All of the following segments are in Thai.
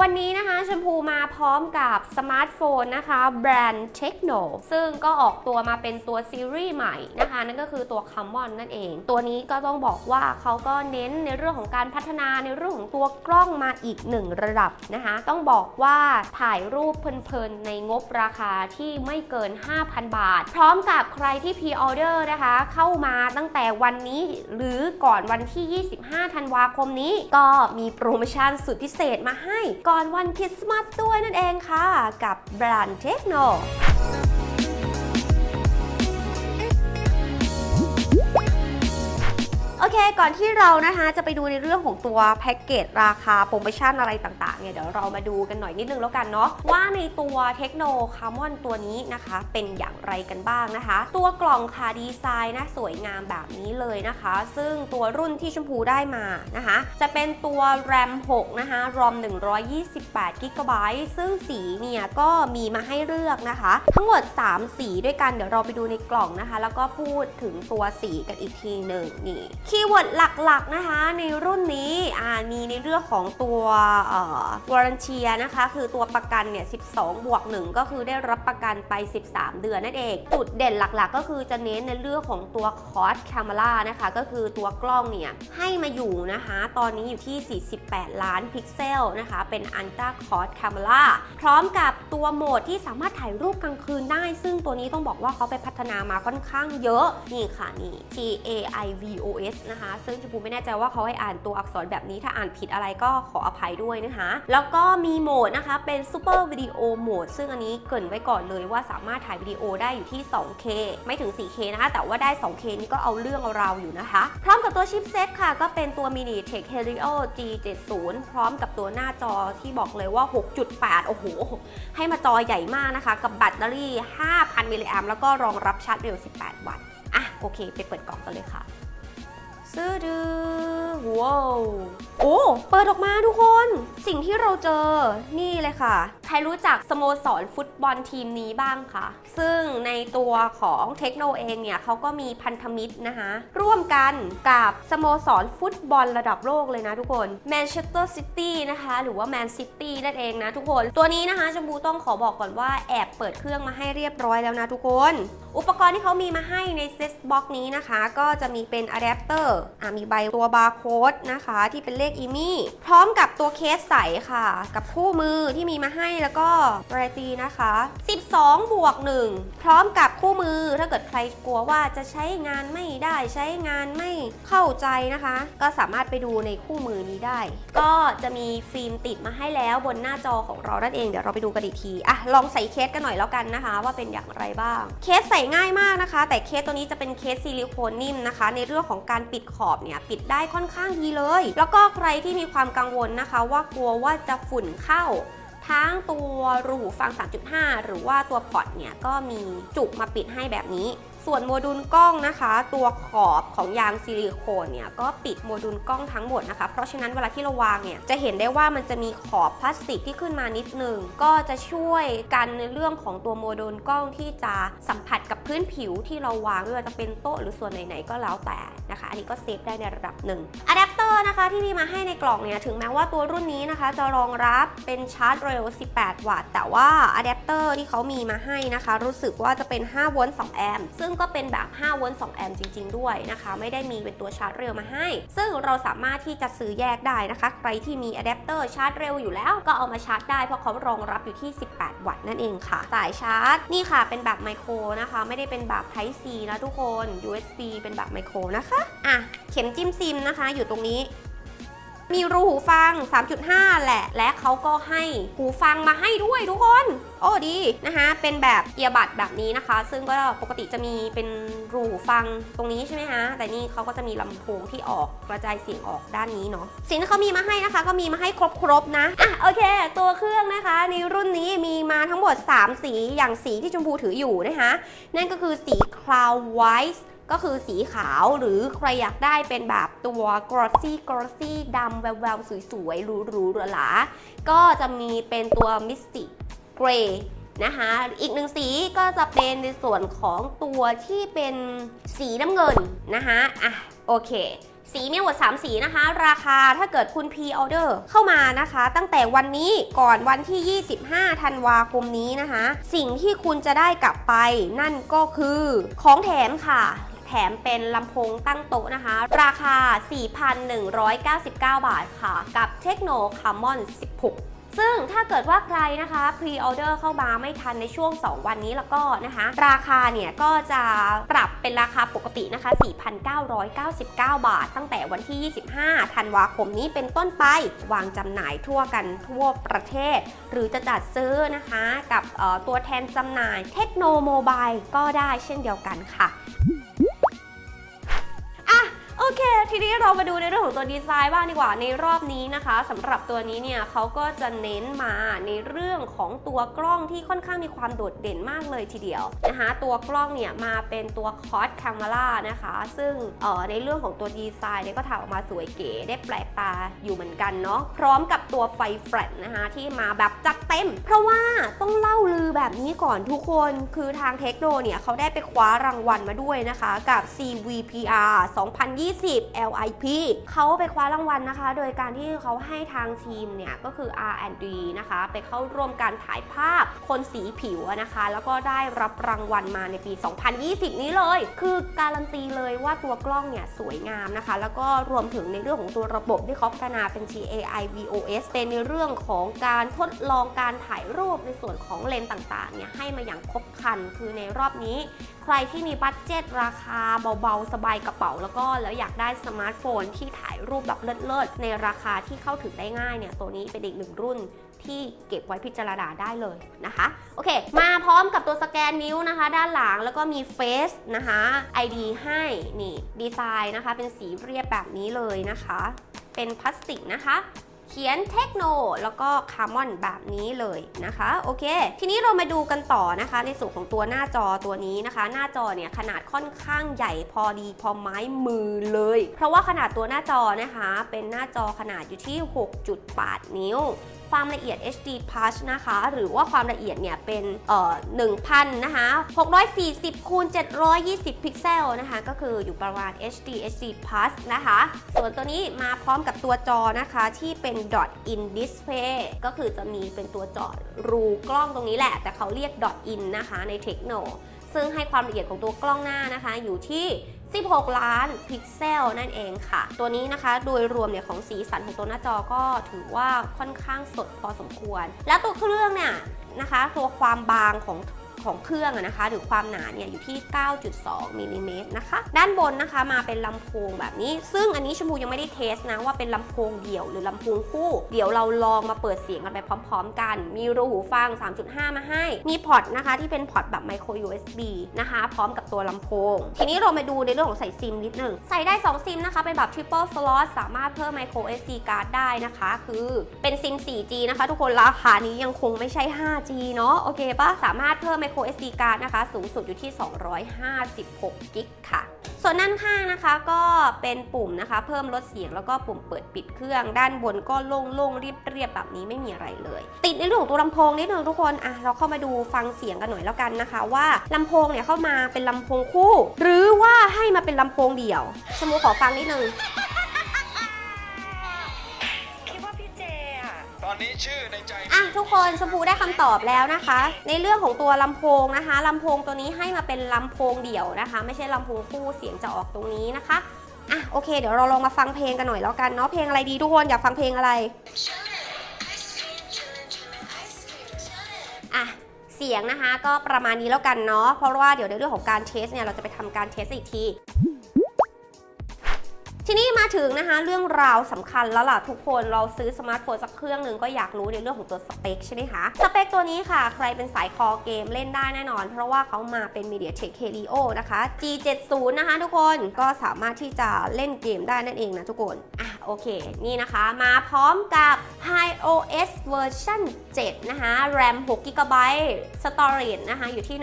วันนี้นะคะชมพูมาพร้อมกับสมาร์ทโฟนนะคะแบรนด์เทคโนซึ่งก็ออกตัวมาเป็นตัวซีรีส์ใหม่นะคะ นั่นก็คือตัวคัมมอนนั่นเอง ตัวนี้ก็ต้องบอกว่าเขาก็เน้นในเรื่องของการพัฒนาในเรื่องของตัวกล้องมาอีกหนึ่งระดับนะคะ ต้องบอกว่าถ่ายรูปเพลินๆในงบราคาที่ไม่เกิน 5,000 บาท พร้อมกับใครที่พรีออเดอร์นะคะ เข้ามาตั้งแต่วันนี้หรือก่อนวันที่ 25 ธันวาคมนี้ ก็มีโปรโมชั่นสุดพิเศษมาให้ก่อนวันคริสต์มาสด้วยนั่นเองค่ะ กับแบรนด์เทคโน อเค ก่อนที่เรานะคะจะไปดูในเรื่องของตัวแพ็กเกจราคาโปรโมชั่นอะไรต่างๆเนี่ยเดี๋ยวเรามาดูกันหน่อยนิดนึงแล้วกันเนาะว่าในตัวเทคโนคาร์มอนตัวนี้นะคะ เป็นอย่างไรกันบ้างนะคะ ตัวกล่องคาดีไซน์นะสวยงามแบบนี้เลยนะคะ ซึ่งตัวรุ่นที่ชมพูได้มานะคะ จะเป็นตัว RAM 6 นะคะ ROM 128 g b ซึ่งสีเนี่ยก็มีมาให้เลือกนะคะ ทั้งหมด 3 สีด้วยกันเดี๋ยวเราไปดูในกล่องนะคะ แล้วก็พูดถึงตัวสีกันอีกทีหนึ่งนี่คีย์เวิร์ดหลักๆนะคะในรุ่นนี้มีในเรื่องของตัวเอ่อวารันเชียนะคะ คือตัวประกันเนี่ย 12 บวก 1 ก็คือได้รับประกันไป 13 เดือนนั่นเอง จุดเด่นหลักๆ ก็คือจะเน้นในเรื่องของตัวคอร์สแคมรานะคะ ก็คือตัวกล้องเนี่ย ให้มาอยู่นะคะ ตอนนี้อยู่ที่ 48 ล้านพิกเซลนะคะ เป็นอันต a าคอร์สแคมราพร้อมกับตัวโหมดที่สามารถถ่ายรูปกลางคืนได้ ซึ่งตัวนี้ต้องบอกว่าเขาไปพัฒนามาค่อนข้างเยอะ นี่ค่ะนี่ T A I V O S นะคะ ซึ่งชมพูไม่แน่ใจว่าเขาให้อ่านตัวอักษรแบบนี้ถ้าอ่านผิดอะไรก็ขออภัยด้วยนะคะ แล้วก็มีโหมดนะคะเป็น Super Video Mode ซึ่งอันนี้เกรินไว้ก่อนเลยว่าสามารถถ่ายวิดีโอได้อยู่ที่ 2K ไม่ถึง 4K นะคะ แต่ว่าได้ 2K นี่ก็เอาเรื่องเอาราวอยู่นะคะ พร้อมกับตัวชิปเซ็ตค่ะ ก็เป็นตัว Mini Tech Helio G70 พร้อมกับตัวหน้าจอที่บอกเลยว่า 6.8 โอ้โห ให้มาจอใหญ่มากนะคะ กับแบตเตอรี่ 5,000 มิลลิแอมแล้วก็รองรับชาร์จเร็ว 18 วัตต์ อะ โอเค ไปเปิดกล่องกันเลยค่ะ ซื้อดือว้าว โอ้ เปิดออกมาทุกคน สิ่งที่เราเจอ นี่เลยค่ะใครรู้จักสโมสรฟุตบอลทีมนี้บ้างคะ ซึ่งในตัวของเทคโนเองเนี่ยเขาก็มีพันธมิตรนะคะ ร่วมกันกับสโมสรฟุตบอลระดับโลกเลยนะทุกคนแมนเชสเตอร์ซิตี้นะคะ หรือว่าแมนซิตี้นั่นเองนะทุกคน ตัวนี้นะคะชมพูต้องขอบอกก่อนว่าแอบเปิดเครื่องมาให้เรียบร้อยแล้วนะทุกคน อุปกรณ์ที่เขามีมาให้ในเซตบ็อกนี้นะคะ ก็จะมีเป็นอะแดปเตอร์มีใบตัวบาร์โค้ดนะคะ ที่เป็นเลขอีมี่พร้อมกับตัวเคสใสค่ะ กับคู่มือที่มีมาให้แล้วก็ไรตีนะคะ 12 บวก 1 พร้อมกับคู่มือ ถ้าเกิดใครกลัวว่าจะใช้งานไม่ได้ใช้งานไม่เข้าใจนะคะ ก็สามารถไปดูในคู่มือนี้ได้ ก็จะมีฟิล์มติดมาให้แล้วบนหน้าจอของเรานั่นเองเดี๋ยวเราไปดูกันอีกทีอะลองใส่เคสกันหน่อยแล้วกันนะคะ ว่าเป็นอย่างไรบ้าง เคสใส่ง่ายมากนะคะ แต่เคสตัวนี้จะเป็นเคสซิลิโคนนิ่มนะคะ ในเรื่องของการปิดขอบเนี่ยปิดได้ค่อนข้างดีเลย แล้วก็ใครที่มีความกังวลนะคะ ว่ากลัวว่าจะฝุ่นเข้า ทั้งตัวรูหูฟัง 3.5 หรือว่าตัวพอร์ตเนี่ยก็มีจุกมาปิดให้แบบนี้ ส่วนโมดูลกล้องนะคะ ตัวขอบของยางซิลิโคนเนี่ยก็ปิดโมดูลกล้องทั้งหมดนะคะ เพราะฉะนั้นเวลาที่เราวางเนี่ยจะเห็นได้ว่ามันจะมีขอบพลาสติกที่ขึ้นมานิดนึง ก็จะช่วยกันในเรื่องของตัวโมดูลกล้องที่จะสัมผัสกับพื้นผิวที่เราวางไม่ว่าจะเป็นโต๊ะหรือส่วนไหนๆก็แล้วแต่นะคะ อันนี้ก็เซฟได้ในระดับหนึ่งอะแดปเตอร์นะคะที่มีมาให้ในกล่องเนี่ยถึงแม้ว่าตัวรุ่นนี้นะคะ จะรองรับเป็นชาร์จเร็ว 18 วัตต์แต่ว่าอะแดปเตอร์ที่เขามีมาให้นะคะ รู้สึกว่าจะเป็น 5 โวลต์ 2 แอมป์ซึ่งก็เป็นแบบ 5 โวลต์ 2 แอมป์จริง ๆ ด้วยนะคะ ไม่ได้มีเป็นตัวชาร์จเร็วมาให้ ซึ่งเราสามารถที่จะซื้อแยกได้นะคะ ใครที่มีอะแดปเตอร์ชาร์จเร็วอยู่แล้ว ก็เอามาชาร์จได้ เพราะเขารองรับอยู่ที่ 18 วัตต์นั่นเองค่ะ สายชาร์จ นี่ค่ะ เป็นแบบไมโครนะคะ ไม่ได้เป็นแบบ Type C นะทุกคน USB เป็นแบบไมโครนะคะ อะ เข็มจิ้มซิมนะคะ อยู่ตรงนี้ มีรูหูฟัง 3.5 แหละ และเขาก็ให้หูฟังมาให้ด้วยทุกคน โอ้ดีนะคะ เป็นแบบเอียบัดแบบนี้นะคะ ซึ่งก็ปกติจะมีเป็นรูหูฟังตรงนี้ใช่ไหมคะ แต่นี่เขาก็จะมีลำโพงที่ออกกระจายเสียงออกด้านนี้เนาะ สิ่งที่เขามีมาให้นะคะ ก็มีมาให้ครบๆนะ อะโอเค ตัวเครื่องนะคะ ในรุ่นนี้มีมาทั้งหมด 3 สี อย่างสีที่ชมพูถืออยู่นะคะ นั่นก็คือสี Cloud White ก็คือสีขาวหรือใครอยากได้เป็นแบบตัว glossy glossy ดำแววๆ สวยๆหรูๆหราๆก็จะมีเป็นตัว mystic gray นะคะอีกหนึ่งสีก็จะเป็นในส่วนของตัวที่เป็นสีน้ำเงินนะคะอะโอเค สีมีหมด3 สีนะคะ ราคาถ้าเกิดคุณพีออเดอร์เข้ามานะคะ ตั้งแต่วันนี้ก่อนวันที่ 25 ธันวาคมนี้นะคะ สิ่งที่คุณจะได้กลับไปนั่นก็คือของแถมค่ะ มเป็นลำโพงตั้งโต๊ะนะคะ ราคา 4,199 บาทค่ะ กับ Techno Common 16ซึ่งถ้าเกิดว่าใครนะคะพรีออเดอร์เข้ามาไม่ทันในช่วง 2 วันนี้แล้วก็นะคะ ราคาเนี่ยก็จะปรับเป็นราคาปกตินะคะ 4,999 บาท ตั้งแต่วันที่ 25 ธันวาคมนี้เป็นต้นไป วางจำหน่ายทั่วกันทั่วประเทศ หรือจะจัดซื้อนะคะกับตัวแทนจำหน่ายเทคโนโมบายก็ได้เช่นเดียวกันค่ะ อะโอเค ทีนี้เรามาดูในเรื่องของตัวดีไซน์บ้างดีกว่าในรอบนี้นะคะสำหรับตัวนี้เนี่ยเขาก็จะเน้นมาในเรื่องของตัวกล้องที่ค่อนข้างมีความโดดเด่นมากเลยทีเดียวนะคะตัวกล้องเนี่ยมาเป็นตัวคอ s ค a ม e r a นะคะ ซึ่งเอ่อในเรื่องของตัวดีไซน์เนี่ยก็ทำออกมาสวยเก๋ได้แปลกตาอยู่เหมือนกันเนาะพร้อมกับตัวไฟแฟลชนะคะที่มาแบบจัดเต็ม เพราะว่าต้องเล่าลือแบบนี้ก่อนทุกคนคือทางเทคโนเนี่ยเขาได้ไปคว้ารางวัลมาด้วยนะคะกับ CVPR 2020 LIP เขาไปคว้ารางวัลนะคะ โดยการที่เขาให้ทางทีมเนี่ย ก็คือ R&D นะคะ ไปเข้าร่วมการถ่ายภาพคนสีผิวนะคะ แล้วก็ได้รับรางวัลมาในปี 2020 นี้เลย คือการันตีเลยว่าตัวกล้องเนี่ยสวยงามนะคะ แล้วก็รวมถึงในเรื่องของตัวระบบที่เขาพัฒนาเป็น TAI VOS เป็นในเรื่องของการทดลองการถ่ายรูปในส่วนของเลนส์ต่างๆเนี่ยให้มาอย่างครบครันคือในรอบนี้ใครที่มีบัตเจ็ตราคาเบาๆ สบายกระเป๋า แล้วก็แล้วอยากได้สมาร์ทโฟนที่ถ่ายรูปแบบเลิศๆในราคาที่เข้าถึงได้ง่ายเนี่ยตัวนี้เป็นอีกหนึ่งรุ่นที่เก็บไว้พิจารณาได้เลยนะคะ โอเค มาพร้อมกับตัวสแกนนิ้วนะคะ ด้านหลังแล้วก็มีเฟซนะคะ ID ให้นี่ดีไซน์นะคะ เป็นสีเรียบแบบนี้เลยนะคะ เป็นพลาสติกนะคะ ขียนเทคโนแล้วก็คาร์มอนแบบนี้เลยนะคะโอเค ทีนี้เรามาดูกันต่อนะคะ ในส่วนของตัวหน้าจอตัวนี้นะคะ หน้าจอเนี่ยขนาดค่อนข้างใหญ่พอดีพอไม้มือเลย เพราะว่าขนาดตัวหน้าจอนะคะ เป็นหน้าจอขนาดอยู่ที่ 6.8 นิ้ว ความละเอียด HD Plus นะคะ หรือว่าความละเอียดเนี่ยเป็นเอ่อ1,000 นะคะ 640คูณ720 พิกเซลนะคะ ก็คืออยู่ประมาณ HD HD Plus นะคะ ส่วนตัวนี้มาพร้อมกับตัวจอนะคะที่เป็น dot in display ก็คือจะมีเป็นตัวจอรูกล้องตรงนี้แหละ แต่เขาเรียก dot in นะคะในเทคโนซึ่งให้ความละเอียดของตัวกล้องหน้านะคะอยู่ที่ 16 ล้านพิกเซลนั่นเองค่ะ ตัวนี้นะคะโดยรวมเนี่ยของสีสันของตัวหน้าจอก็ถือว่าค่อนข้างสดพอสมควร แล้วตัวเครื่องเนี่ยนะคะ ตัวความบางของ ของเครื่องนะคะ หรือความหนาเนี่ยอยู่ที่ 9.2มิลลิเมตรนะคะ ด้านบนนะคะมาเป็นลำโพงแบบนี้ ซึ่งอันนี้ชมพูยังไม่ได้เทสนะว่าเป็นลำโพงเดี่ยวหรือลำโพงคู่ เดี๋ยวเราลองมาเปิดเสียงกันไปพร้อม ๆ กัน มีรูหูฟัง 3.5 มาให้ มีพอร์ตนะคะที่เป็นพอร์ตแบบ micro USB นะคะ พร้อมกับตัวลำโพง ทีนี้เรามาดูในเรื่องของใส่ซิมนิดหนึ่ง ใส่ได้ 2 ซิมนะคะ เป็นแบบ triple slot สามารถเพิ่ม micro SD card ได้นะคะ คือเป็นซิม 4G นะคะ ทุกคนราคานี้ยังคงไม่ใช่ 5G เนาะ โอเคปะสามารถเพิ่ม micro SD card นะคะ สูงสุดอยู่ที่ 256 กิกค่ะ ส่วนด้านข้างนะคะก็เป็นปุ่มนะคะ เพิ่มลดเสียงแล้วก็ปุ่มเปิดปิดเครื่อง ด้านบนก็โล่งๆเรียบๆแบบนี้ไม่มีอะไรเลย ติดในเรื่องของตัวลำโพงนิดนึงทุกคนอะเราเข้ามาดูฟังเสียงกันหน่อยแล้วกันนะคะ ว่าลำโพงเนี่ยเข้ามาเป็นลำโพงคู่ หรือว่าให้มาเป็นลำโพงเดี่ยวชมูขอฟังนิดนึงคิดว่าพี่เจอะตอนนี้ชื่อในใจอะ ทุกคนชมพูได้คำตอบแล้วนะคะ ในเรื่องของตัวลำโพงนะคะลำโพงตัวนี้ให้มาเป็นลำโพงเดี่ยวนะคะ ไม่ใช่ลำโพงคู่เสียงจะออกตรงนี้นะคะอะโอเค เดี๋ยวเราลองมาฟังเพลงกันหน่อยแล้วกันเนาะเพลงอะไรดีทุกคนอยากฟังเพลงอะไรอะเสียงนะคะก็ประมาณนี้แล้วกันเนาะเพราะว่าเดี๋ยวในเรื่องของการเทสเนี่ยเราจะไปทำการเทสอีกที ทีนี้มาถึงนะคะเรื่องราวสำคัญแล้วล่ะทุกคนเราซื้อสมาร์ทโฟนสักเครื่องหนึ่งก็อยากรู้ในเรื่องของตัวสเปคใช่ไหมคะ สเปคตัวนี้ค่ะ ใครเป็นสายคอเกมเล่นได้แน่นอน เพราะว่าเขามาเป็น MediaTek Helio นะคะ G70 นะคะทุกคนก็สามารถที่จะเล่นเกมได้นั่นเองนะทุกคนอะ โอเค นี่นะคะมาพร้อมกับ HiOS เวอร์ชัน7 นะคะ RAM 6 GB Storage นะคะอยู่ที่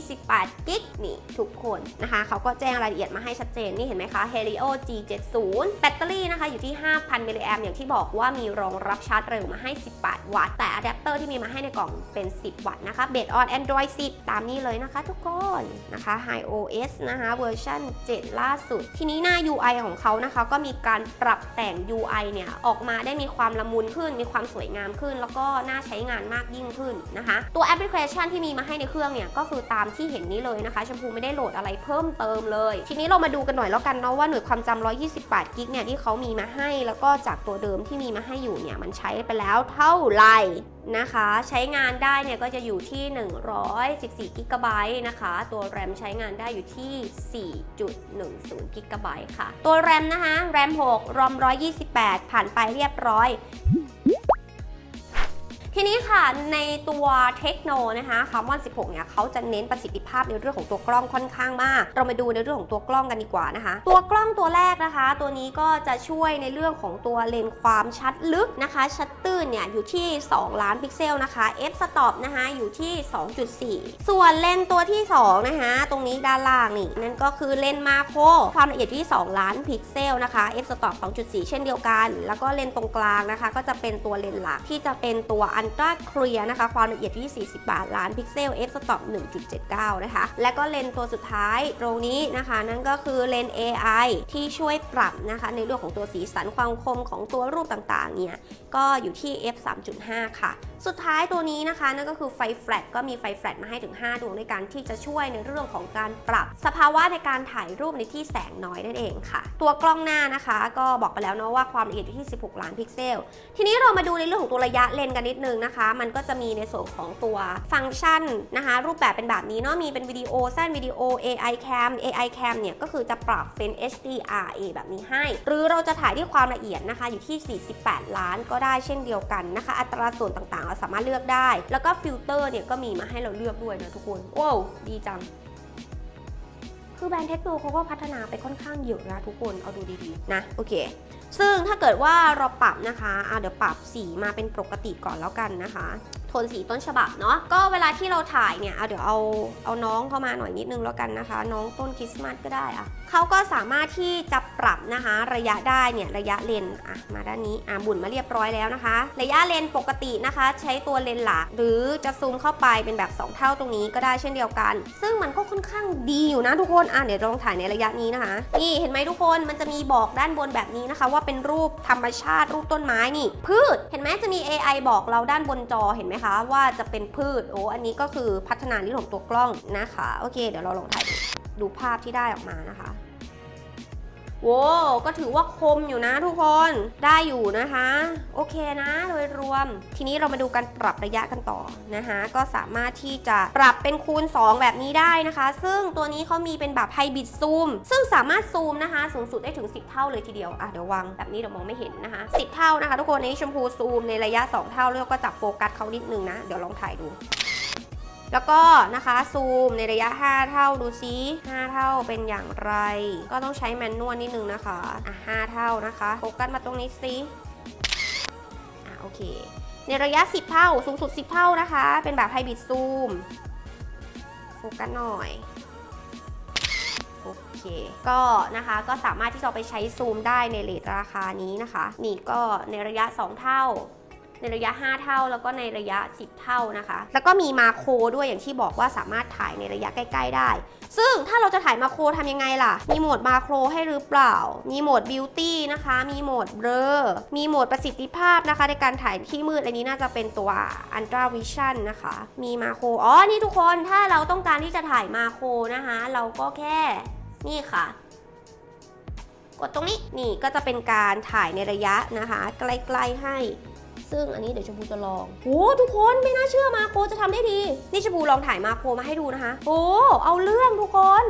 128 g b นี่ทุกคนนะคะเขาก็แจ้งรายละเอียดมาให้ชัดเจน นี่เห็นไหมคะ Helio G70 แบตเตอรี่นะคะอยู่ที่ 5,000 มิลลิแอมอย่างที่บอกว่ามีรองรับชาร์จเร็วมาให้ 18 วัตต์ แต่อะแดปเตอร์ที่มีมาให้ในกล่องเป็น 10 วัตต์นะคะเบสออน Android 10 ตามนี้เลยนะคะทุกคนนะคะ High OS นะคะเวอร์ชัน7 ล่าสุด ทีนี้หน้า UI ของเขานะคะก็มีการปรับแต่ง UI เนี่ยออกมาได้มีความละมุนขึ้น มีความสวยงามขึ้น แล้วก็น่าใช้งานมากยิ่งขึ้นนะคะ ตัวแอปพลิเคชันที่มีมาให้ในเครื่องเนี่ยก็คือตามที่เห็นนี้เลยนะคะชมพูไม่ได้โหลดอะไรเพิ่มเติมเลย ทีนี้เรามาดูกันหน่อยแล้วกันเนาะว่าหน่วยความจำ128 กิกเนี่ยที่เขามีมาให้ แล้วก็จากตัวเดิมที่มีมาให้อยู่เนี่ยมันใช้ไปแล้วเท่าไหร่ นะคะใช้งานได้เนี่ยก็จะอยู่ที่ 114กิกะไบต์นะคะ ตัวแรมใช้งานได้อยู่ที่ 4.10กิกะไบต์ค่ะ ตัวแรมนะคะแรม 6 รอม 128 ผ่านไปเรียบร้อย ทีนี้ค่ะในตัวเทคโนนะคะคาร์บอน 16 เนี่ยเขาจะเน้นประสิทธิภาพในเรื่องของตัวกล้องค่อนข้างมาก เรามาดูในเรื่องของตัวกล้องกันดีกว่านะคะ ตัวกล้องตัวแรกนะคะ ตัวนี้ก็จะช่วยในเรื่องของตัวเลนส์ความชัดลึกนะคะ ชัดตื้นเนี่ยอยู่ที่ 2 ล้านพิกเซลนะคะ f stop นะคะอยู่ที่ 2.4 ส่วนเลนส์ตัวที่ 2 นะคะ ตรงนี้ด้านล่างนี่นั่นก็คือเลนส์มาโครความละเอียดที่ 2 ล้านพิกเซลนะคะ f stop 2.4 เช่นเดียวกัน แล้วก็เลนส์ตรงกลางนะคะ ก็จะเป็นตัวเลนส์หลักที่จะเป็นตัวอันตราเคลียร์นะคะ ความละเอียดที่48ล้านพิกเซล f stop 1.79 นะคะ และก็เลนส์ตัวสุดท้ายตรงนี้นะคะ นั่นก็คือเลนส์ AI ที่ช่วยปรับนะคะ ในเรื่องของตัวสีสันความคมของตัวรูปต่างๆ เนี่ย ก็อยู่ที่ f 3.5 ค่ะ สุดท้ายตัวนี้นะคะนั่นก็คือไฟแฟลชก็มีไฟแฟลชมาให้ถึง 5 ดวงในการที่จะช่วยในเรื่องของการปรับ สภาวะในการถ่ายรูปในที่แสงน้อยนั่นเองค่ะ ตัวกล้องหน้านะคะ ก็บอกไปแล้วเนาะว่าความละเอียดอยู่ที่ 16 ล้านพิกเซล ทีนี้เรามาดูในเรื่องของตัวระยะเลนส์กันนิดนึงนะคะ มันก็จะมีในส่วนของตัวฟังก์ชันนะคะ รูปแบบเป็นแบบนี้เนาะมีเป็นวิดีโอสั้นวิดีโอ AI cam AI cam เนี่ยก็คือจะปรับเป็น HDRA แบบนี้ให้ หรือเราจะถ่ายที่ความละเอียดนะคะ อยู่ที่ 48 ล้านก็ได้เช่นเดียวกันนะคะ อัตราส่วนต่างๆ เราสามารถเลือกได้ แล้วก็ฟิลเตอร์เนี่ยก็มีมาให้เราเลือกด้วยนะทุกคนว้าวดีจังคือแบรนด์เทคโนเขาก็พัฒนาไปค่อนข้างเยอะนะทุกคน เอาดูดีๆ นะ โอเค ซึ่งถ้าเกิดว่าเราปรับนะคะอะเดี๋ยวปรับสีมาเป็นปกติก่อนแล้วกันนะคะ ทนสีต้นฉบับเนาะก็เวลาที่เราถ่ายเนี่ยเอาเดี๋ยวเอาเอาน้องเข้ามาหน่อยนิดนึงแล้วกันนะคะ น้องต้นคริสต์มาสก็ได้อะเขาก็สามารถที่จะปรับนะคะระยะได้เนี่ยระยะเลนอะมาด้านนี้อะบุนมาเรียบร้อยแล้วนะคะ ระยะเลนปกตินะคะ ใช้ตัวเลนหลักหรือจะซูมเข้าไปเป็นแบบ 2 เท่าตรงนี้ก็ได้เช่นเดียวกัน ซึ่งมันก็ค่อนข้างดีอยู่นะทุกคนอะเดี๋ยวลองถ่ายในระยะนี้นะคะ นี่เห็นไหมทุกคนมันจะมีบอกด้านบนแบบนี้นะคะ ว่าเป็นรูปธรรมชาติรูปต้นไม้นี่พืชเห็นไหมจะมี AI บอกเราด้านบนจอเห็นไหมคะว่าจะเป็นพืชโอ้อันนี้ก็คือพัฒนานเรื่องของตัวกล้องนะคะ โอเค เดี๋ยวเราลองถ่ายดูภาพที่ได้ออกมานะคะ โว้ก็ถือว่าคมอยู่นะทุกคนได้อยู่นะคะ โอเคนะโดยรวม ทีนี้เรามาดูการปรับระยะกันต่อนะคะ ก็สามารถที่จะปรับเป็นคูณ 2 แบบนี้ได้นะคะ ซึ่งตัวนี้เขามีเป็นแบบไฮบริดซูม ซึ่งสามารถซูมนะคะ สูงสุดได้ถึง 10 เท่าเลยทีเดียวอะเดี๋ยววางแบบนี้เดี๋ยวมองไม่เห็นนะคะ10 เท่านะคะ ทุกคนในชมพูซูมในระยะ 2 เท่าแล้วก็จับโฟกัสเขานิดนึงนะเดี๋ยวลองถ่ายดู แล้วก็นะคะซูมในระยะ 5 เท่าดูซิ5เท่าเป็นอย่างไร ก็ต้องใช้แมนนวลนิดนึงนะคะอะ5เท่านะคะโฟกัสมาตรงนี้ซิอะโอเค ในระยะ 10 เท่าสูงสุด 10 เท่านะคะ เป็นแบบไฮบริดซูมโฟกัสหน่อยโอเค ก็นะคะก็สามารถที่จะไปใช้ซูมได้ในเลทราคานี้นะคะ นี่ก็ในระยะ 2 เท่า ในระยะ 5 เท่า แล้วก็ในระยะ 10 เท่านะคะ แล้วก็มีมาโครด้วยอย่างที่บอกว่าสามารถถ่ายในระยะใกล้ ๆ ได้ ซึ่งถ้าเราจะถ่ายมาโครทำยังไงล่ะ มีโหมดมาโครให้หรือเปล่า มีโหมดบิวตี้นะคะ มีโหมดเบลอ มีโหมดประสิทธิภาพนะคะ ในการถ่ายที่มืด อันนี้น่าจะเป็นตัว Ultra Vision นะคะ มีมาโคร อ๋อ นี่ทุกคน ถ้าเราต้องการที่จะถ่ายมาโครนะคะ เราก็แค่ นี่ค่ะกดตรงนี้นี่ก็จะเป็นการถ่ายในระยะนะคะ ใกล้ๆให้ ซึ่งอันนี้เดี๋ยวชมพูจะลองโอ้ทุกคนไม่น่าเชื่อมาโครจะทำได้ดี นี่ชมพูลองถ่ายมาโครมาให้ดูนะคะ โอ้เอาเรื่องทุกคน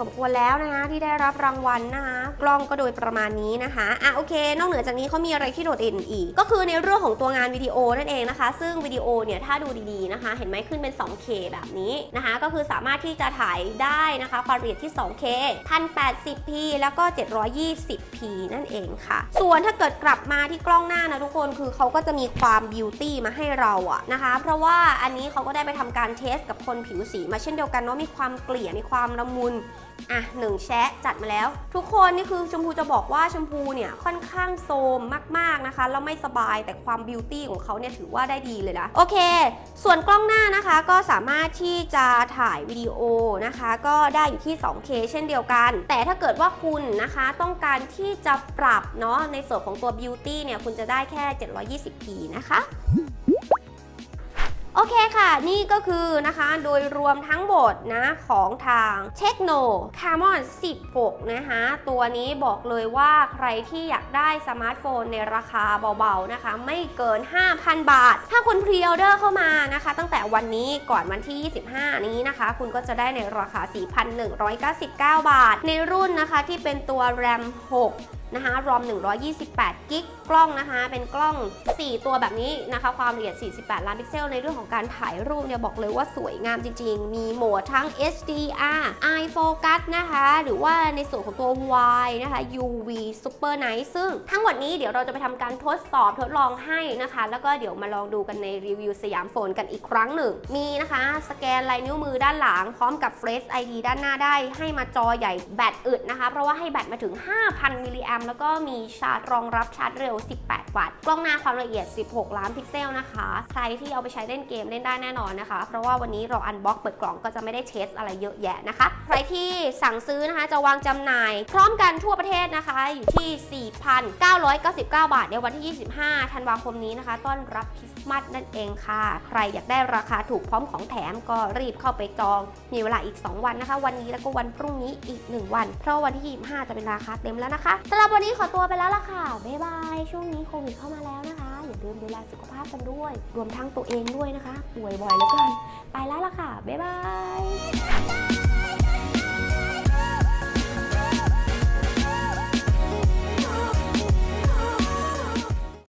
สมควรแล้วนะคะที่ได้รับรางวัลนะคะกล้องก็โดยประมาณนี้นะคะอะโอเค นอกเหนือจากนี้เขามีอะไรที่โดดเด่นอีก ก็คือในเรื่องของตัวงานวิดีโอนั่นเองนะคะ ซึ่งวิดีโอเนี่ยถ้าดูดีๆนะคะ เห็นไหมขึ้นเป็น 2K แบบนี้นะคะ ก็คือสามารถที่จะถ่ายได้นะคะความละเอียดที่ 2K 1080p แล้วก็ 720p นั่นเองค่ะ ส่วนถ้าเกิดกลับมาที่กล้องหน้านะทุกคนคือเขาก็จะมีความบิวตี้มาให้เราอะนะคะ เพราะว่าอันนี้เขาก็ได้ไปทำการเทสกับคนผิวสีมาเช่นเดียวกันเนาะมีความเกลี่ยมีความละมุน อะหนึ่งแชะจัดมาแล้ว ทุกคนนี่คือชมพูจะบอกว่าชมพูเนี่ยค่อนข้างโซมมากๆนะคะแล้วไม่สบายแต่ความบิวตี้ของเขาเนี่ยถือว่าได้ดีเลยนะโอเค ส่วนกล้องหน้านะคะก็สามารถที่จะถ่ายวิดีโอนะคะ ก็ได้อยู่ที่ 2K เช่นเดียวกัน แต่ถ้าเกิดว่าคุณนะคะต้องการที่จะปรับเนาะในส่วนของตัวบิวตี้เนี่ยคุณจะได้แค่ 720p นะคะ โอเคค่ะ นี่ก็คือนะคะโดยรวมทั้งหมดนะของทาง Techno Camon 16 นะคะ ตัวนี้บอกเลยว่าใครที่อยากได้สมาร์ทโฟนในราคาเบาๆนะคะ ไม่เกิน 5,000 บาท ถ้าคุณพรีออเดอร์เข้ามานะคะ ตั้งแต่วันนี้ก่อนวันที่ 25 นี้นะคะ คุณก็จะได้ในราคา 4,199 บาท ในรุ่นนะคะที่เป็นตัว RAM 6 นะคะ ROM 128 กิก กล้องนะคะ เป็นกล้อง 4 ตัวแบบนี้นะคะ ความละเอียด 48 ล้านพิกเซล ในเรื่องของการถ่ายรูปเนี่ยบอกเลยว่าสวยงามจริง ๆ มีโหมดทั้ง HDR Eye Focus นะคะ หรือว่าในส่วนของตัว Y นะคะ UV Super Night ซึ่งทั้งหมดนี้เดี๋ยวเราจะไปทำการทดสอบทดลองให้นะคะ แล้วก็เดี๋ยวมาลองดูกันในรีวิวสยามโฟนกันอีกครั้งหนึ่ง มีนะคะ สแกนลายนิ้วมือด้านหลัง พร้อมกับ Face ID ด้านหน้าได้ ให้มาจอใหญ่แบตอึดนะคะ เพราะว่าให้แบตมาถึง 5,000มิลลิแอมแล้วก็มีชาร์จรองรับชาร์จเร็ว 18 วัตต์ กล้องหน้าความละเอียด 16 ล้านพิกเซลนะคะ ใครที่เอาไปใช้เล่นเกมเล่นได้แน่นอนนะคะ เพราะว่าวันนี้เราอันบ็อกเปิดกล่องก็จะไม่ได้เทสอะไรเยอะแยะนะคะ ใครที่สั่งซื้อนะคะจะวางจำหน่าย พร้อมกันทั่วประเทศนะคะ อยู่ที่ 4,999 บาท ในวันที่ 25 ธันวาคมนี้นะคะ ต้อนรับคริสต์มาสนั่นเองค่ะ ใครอยากได้ราคาถูกพร้อมของแถมก็รีบเข้าไปจอง มีเวลาอีก 2 วันนะคะ วันนี้แล้วก็วันพรุ่งนี้อีก 1 วัน เพราะวันที่ 25 จะเป็นราคาเต็มแล้วนะคะสำหรับวันนี้ขอตัวไปแล้วล่ะค่ะบ๊ายบายช่วงนี้โควิดเข้ามาแล้วนะคะ อย่าลืมดูแลสุขภาพกันด้วย รวมทั้งตัวเองด้วยนะคะ ป่วยบ่อยแล้วกันไปแล้วล่ะค่ะบ๊ายบาย